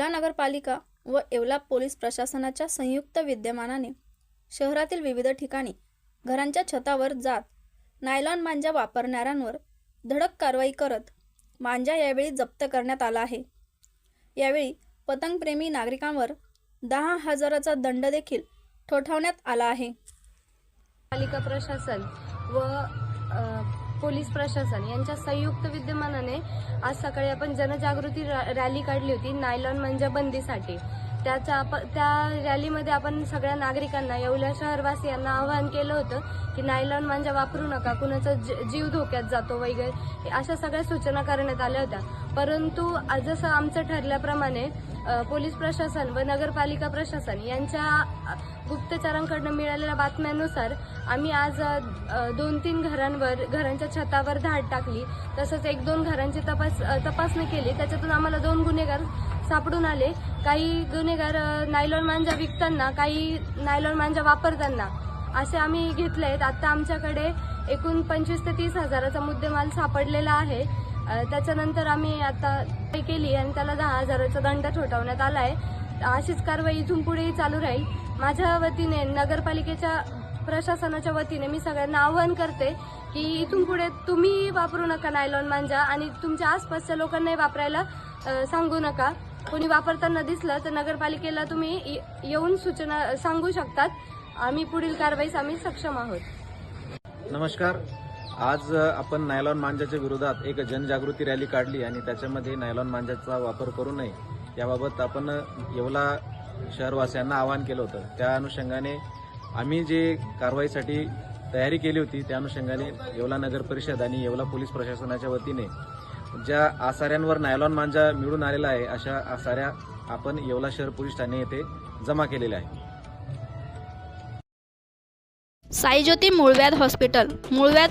येवला नगरपालिका व येवला पोलीस प्रशासनाच्या संयुक्त विद्यमानाने शहरातील विविध ठिकाणी घरांच्या छतावर जात नायलॉन मांजा वापरणाऱ्यांवर धडक कारवाई करत मांजा यावेळी जप्त करण्यात आला आहे. यावेळी पतंगप्रेमी नागरिकांवर दहा हजाराचा दंड देखील ठोठावण्यात आला आहे. पालिका प्रशासन व पोलीस प्रशासन यांच्या संयुक्त विद्यमानाने आज सकाळी आपण जनजागृती रॅली काढली होती नायलॉन म्हणजे बंदीसाठी त्याचा आप त्या रॅलीमध्ये आपण सगळ्या नागरिकांना येवल्या शहरवासियांना आवाहन केलं होतं की नायलॉन मांजा वापरू नका कुणाचा जी- जीव धोक्यात जातो वगैरे अशा सगळ्या सूचना करण्यात आल्या होत्या. परंतु जसं आमचं ठरल्याप्रमाणे पोलीस प्रशासन व नगरपालिका प्रशासन यांच्या गुप्तचरांकडनं मिळालेल्या बातम्यानुसार आम्ही आज दोन तीन घरांवर घरांच्या छतावर धाड टाकली. तसंच एक दोन घरांची तपास तपासणी केली. त्याच्यातून आम्हाला दोन गुन्हेगार सापडून आले. काही गुन्हेगार नायलॉन मांजा विकताना काही नायलॉन मांजा वापरताना असे आम्ही घेतले आहेत आता आमच्याकडे एकूण पंचवीस ते तीस हजाराचा मुद्देमाल सापडलेला आहे. त्याच्यानंतर आम्ही आता केली आणि त्याला दहा हजाराचा दंड ठोठावण्यात आला आहे. अशीच कारवाई इथून पुढेही चालू राहील. माझ्या वतीने नगरपालिकेच्या प्रशासनाच्या वतीने मी सगळ्यांना आवाहन करते की इथून पुढे तुम्ही वापरू नका नायलॉन मांजा आणि तुमच्या आसपासच्या लोकांनाही वापरायला सांगू नका. कोणी वापरताना दिसलं तर नगरपालिकेला तुम्ही ये- येऊन सूचना सांगू शकतात. आम्ही पुढील कारवाईस आम्ही सक्षम आहोत. नमस्कार. आज आपण नायलॉन मांजाच्या विरोधात एक जनजागृती रॅली काढली आणि त्याच्यामध्ये नायलॉन मांजाचा वापर करू नये याबाबत आपण येवला शहरवासियांना आवाहन केलं होतं. त्या अनुषंगाने आम्ही जे कारवाईसाठी तयारी केली होती त्या अनुषंगाने येवला नगर परिषद आणि येवला पोलीस प्रशासनाच्या वतीने ज्या आसाऱ्यांवर नायलॉन मांजा मिळून आलेला आहे अशा आसाऱ्या आपण येवला शहर पोलीस ठाणे येथे जमा केलेल्या आहे साईज्योती मूळव्याध हॉस्पिटल मूळव्याध